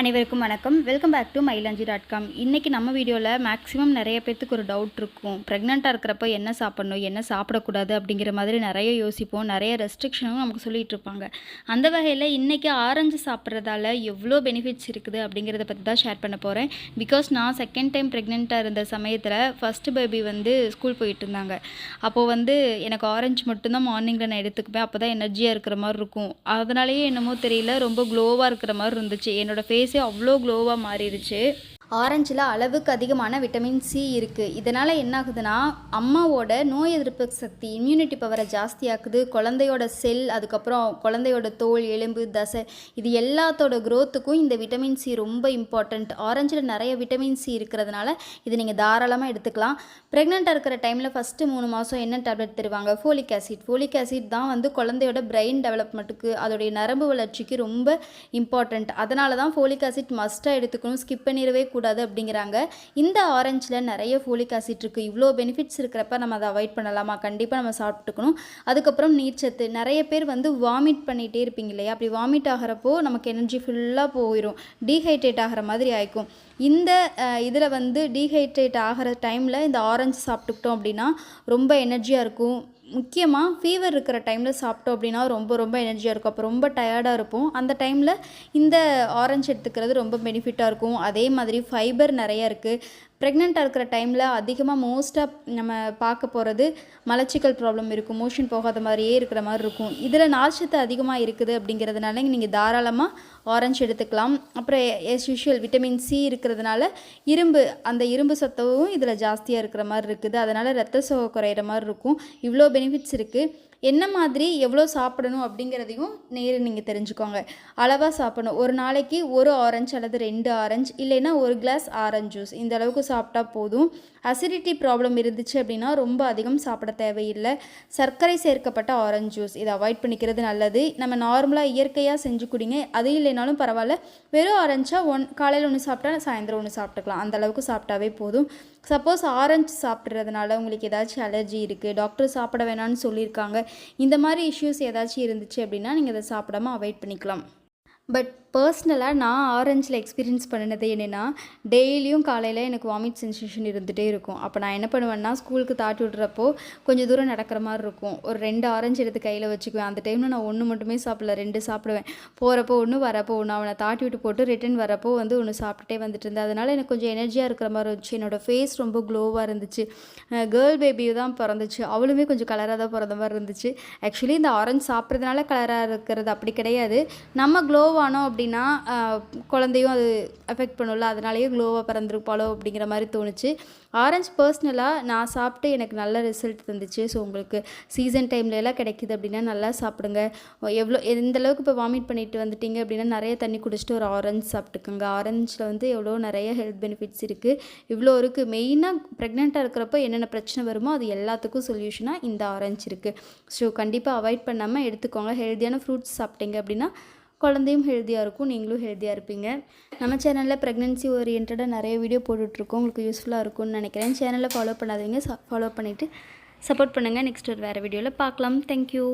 அனைவருக்கும் வணக்கம். Welcome back to Mayilanchi dot com இன்றைக்கி நம்ம வீடியோவில் மேக்ஸிமம் நிறைய பேர்த்துக்கு ஒரு டவுட் இருக்கும். ப்ரெக்னெண்ட்டாக இருக்கிறப்ப என்ன சாப்பிடணும் என்ன சாப்பிடக்கூடாது அப்படிங்கிற மாதிரி நிறைய யோசிப்போம். நிறைய ரெஸ்ட்ரிக்ஷனும் நமக்கு சொல்லிகிட்டு இருப்பாங்க. அந்த வகையில் இன்றைக்கி ஆரஞ்சு சாப்பிட்றதால எவ்வளோ பெனிஃபிட்ஸ் இருக்குது அப்படிங்கிறத பற்றி தான் ஷேர் பண்ண போகிறேன் பிகாஸ் நான் செகண்ட் டைம் ப்ரெக்னெண்ட்டாக இருந்த சமயத்தில் ஃபஸ்ட்டு பேபி வந்து ஸ்கூல் போயிட்டு இருந்தாங்க. அப்போது வந்து எனக்கு ஆரஞ்சு மட்டும்தான் மார்னிங்கில் நான் எடுத்துக்குவேன். அப்போ தான் எனர்ஜியாக இருக்கிற மாதிரி இருக்கும். அதனாலேயே என்னமோ தெரியல ரொம்ப க்ளோவாக இருக்கிற மாதிரி இருந்துச்சு. என்னோடய ஃபேஸ் அவ்வளோ க்ளோவாக மாறிடுச்சு ஆரஞ்சில் அளவுக்கு அதிகமான விட்டமின் சி இருக்குது இதனால் என்ன ஆகுதுன்னா அம்மாவோட நோய் எதிர்ப்பு சக்தி இம்யூனிட்டி பவரை ஜாஸ்தியாக்குது. குழந்தையோட செல் அதுக்கப்புறம் குழந்தையோட தோல் எலும்பு தசை இது எல்லாத்தோட க்ரோத்துக்கும் இந்த விட்டமின் சி ரொம்ப இம்பார்ட்டண்ட் ஆரஞ்சில் நிறைய விட்டமின் சி இருக்கிறதுனால இது நீங்கள் தாராளமாக எடுத்துக்கலாம். ப்ரெக்னெண்ட்டாக இருக்கிற டைமில் ஃபஸ்ட்டு மூணு மாதம் என்ன டேப்லெட் தருவாங்க? ஃபோலிக் ஆசிட் ஃபோலிக் ஆசிட் தான் வந்து குழந்தையோட பிரெயின் டெவலப்மெண்ட்டுக்கு அதோடைய நரம்பு வளர்ச்சிக்கு ரொம்ப இம்பார்ட்டண்ட் அதனால தான் ஃபோலிக் ஆசிட் மஸ்ட்டாக எடுத்துக்கணும். ஸ்கிப் பண்ணிடவே கூடாது அப்படிங்கிறாங்க. இந்த ஆரஞ்சில் நிறைய ஃபோலிக் ஆசிட் இருக்குது இவ்வளோ பெனிஃபிட்ஸ் இருக்கிறப்ப நம்ம அதை அவாய்ட் பண்ணலாமா? கண்டிப்பாக நம்ம சாப்பிட்டுக்கணும். அதுக்கப்புறம் நீர்ச்சத்து நிறைய பேர் வந்து வாமிட் பண்ணிகிட்டே இருப்பீங்க இல்லையா? அப்படி வாமிட் ஆகிறப்போ நமக்கு எனர்ஜி ஃபுல்லாக போயிடும் டீஹைட்ரேட் ஆகிற மாதிரி ஆயிக்கும். இந்த இதில் வந்து டீஹைட்ரேட் ஆகிற டைமில் இந்த ஆரஞ்சு சாப்பிட்டுக்கிட்டோம் அப்படின்னா ரொம்ப எனர்ஜியாக இருக்கும். முக்கியமாக ஃபீவர் இருக்கிற டைமில் சாப்பிட்டோம் அப்படின்னா ரொம்ப ரொம்ப எனர்ஜியாக இருக்கும். அப்போ ரொம்ப டயர்டாக இருப்போம். அந்த டைமில் இந்த ஆரஞ்சு எடுத்துக்கிறது ரொம்ப பெனிஃபிட்டாக இருக்கும். அதே மாதிரி ஃபைபர் நிறைய இருக்குது ப்ரெக்னெண்ட்டாக இருக்கிற டைமில் அதிகமாக மோஸ்ட்டாக நம்ம பார்க்க போகிறது மலச்சிக்கல் ப்ராப்ளம் இருக்கும் மோஷன் போகாத மாதிரியே இருக்கிற மாதிரி இருக்கும். இதில் நார்ச்சத்து அதிகமாக இருக்குது அப்படிங்கிறதுனால நீங்கள் தாராளமாக ஆரஞ்சு எடுத்துக்கலாம். அப்புறம் எஸ் யூஷுவல் விட்டமின் சி இருக்கிறதுனால இரும்பு அந்த இரும்பு சத்தவும் இதில் ஜாஸ்தியாக இருக்கிற மாதிரி இருக்குது. அதனால் ரத்த சோகை குறையிற மாதிரி இருக்கும். இவ்வளோ பெனிஃபிட்ஸ் இருக்குது என்ன மாதிரி எவ்வளோ சாப்பிடணும் அப்படிங்கிறதையும் நேரில் நீங்கள் தெரிஞ்சுக்கோங்க. அளவாக சாப்பிடணும். ஒரு நாளைக்கு ஒரு ஆரஞ்சு அல்லது ரெண்டு ஆரஞ்சு இல்லைன்னா ஒரு கிளாஸ் ஆரஞ்சு ஜூஸ் இந்த அளவுக்கு சாப்பிட்டா போதும். அசிடிட்டி ப்ராப்ளம் இருந்துச்சு அப்படின்னா ரொம்ப அதிகம் சாப்பிட தேவையில்லை. சர்க்கரை சேர்க்கப்பட்ட ஆரஞ்சு ஜூஸ் இதை அவாய்ட் பண்ணிக்கிறது நல்லது. நம்ம நார்மலாக இயற்கையாக செஞ்சு குடிங்க. அது இல்லைனாலும் பரவாயில்ல. வெறும் ஆரஞ்சாக ஒன் காலையில் ஒன்று சாப்பிட்டா சாயந்தரம் ஒன்று சாப்பிட்டுக்கலாம். அந்த அளவுக்கு சாப்பிட்டாவே போதும். சப்போஸ் ஆரஞ்சு சாப்பிட்றதுனால உங்களுக்கு ஏதாச்சும் அலர்ஜி இருக்குது டாக்டர் சாப்பிட வேணாம்னு சொல்லியிருக்காங்க. இந்த மாதிரி இஷ்யூஸ் ஏதாச்சும் இருந்துச்சு அப்படின்னா நீங்கள் அதை சாப்பிடாம அவாய்ட் பண்ணிக்கலாம். பட் பர்சனலாக நான் ஆரஞ்சில் எக்ஸ்பீரியன்ஸ் பண்ணினது என்னென்னா டெய்லியும் காலையில் எனக்கு வாமிட் சென்சேஷன் இருந்துகிட்டே இருக்கும். அப்போ நான் என்ன பண்ணுவேன்னா ஸ்கூலுக்கு தாட்டி விட்றப்போ கொஞ்சம் தூரம் நடக்கிற மாதிரி இருக்கும். ஒரு ரெண்டு ஆரஞ்சு எடுத்து கையில் வச்சுக்குவேன். அந்த டைமில் நான் ஒன்று மட்டுமே சாப்பிடல ரெண்டு சாப்பிடுவேன். போகிறப்போ ஒன்று வரப்போ ஒன்று அவனை தாட்டி விட்டு போட்டு ரிட்டன் வரப்போ வந்து ஒன்று சாப்பிட்டுட்டே வந்துட்டு இருந்தேன். அதனால் எனக்கு கொஞ்சம் எனர்ஜியாக இருக்கிற மாதிரி இருந்துச்சு. என்னோடய ஃபேஸ் ரொம்ப க்ளோவாக இருந்துச்சு. கேர்ள் பேபி தான் பிறந்துச்சு. அவளுமே கொஞ்சம் கலராக தான் பிறந்த மாதிரி இருந்துச்சு. ஆக்சுவலி இந்த ஆரஞ்சு சாப்பிட்றதுனால கலராக இருக்கிறது அப்படி கிடையாது. நம்ம க்ளோவானோம் அப்படின்னா குழந்தையும் அது எஃபெக்ட் பண்ணும்ல அதனாலேயே க்ளோவாக பிறந்திருப்பாளோ அப்படிங்கிற மாதிரி தோணுச்சு. ஆரஞ்சு பர்சனலாக நான் சாப்பிட்டு எனக்கு நல்ல ரிசல்ட் தந்துச்சு. ஸோ உங்களுக்கு சீசன் டைம்ல எல்லாம் கிடைக்கிது அப்படின்னா நல்லா சாப்பிடுங்க. எவ்வளோ எந்த அளவுக்கு இப்போ வாமிட் பண்ணிட்டு வந்துட்டீங்க அப்படின்னா நிறைய தண்ணி குடிச்சிட்டு ஒரு ஆரஞ்சு சாப்பிட்டுக்கோங்க. ஆரஞ்சில் வந்து எவ்வளோ நிறைய ஹெல்த் பெனிஃபிட்ஸ் இருக்குது இவ்வளோ இருக்குது மெயினாக ப்ரெக்னெண்ட்டாக இருக்கிறப்போ என்னென்ன பிரச்சனை வருமோ அது எல்லாத்துக்கும் சொல்யூஷனாக இந்த ஆரஞ்சு இருக்குது ஸோ கண்டிப்பாக அவாய்ட் பண்ணாமல் எடுத்துக்கோங்க. ஹெல்த்தியான ஃப்ரூட்ஸ் சாப்பிட்டீங்க அப்படின்னா குழந்தையும் ஹெல்த்தியாக இருக்கும். நீங்களும் ஹெல்த்தியாக இருப்பீங்க. நம்ம சேனலில் ப்ரெக்னென்சி ஓரியன்டாக நிறைய வீடியோ போட்டுட்ருக்கோம். உங்களுக்கு யூஸ்ஃபுல்லாக இருக்கும்னு நினைக்கிறேன். சேனலை ஃபாலோ பண்ணாதீங்க. ஃபாலோ பண்ணிவிட்டு சப்போர்ட் பண்ணுங்கள் நெக்ஸ்ட் ஒரு வேறு வீடியோவில் பார்க்கலாம். தேங்க்யூ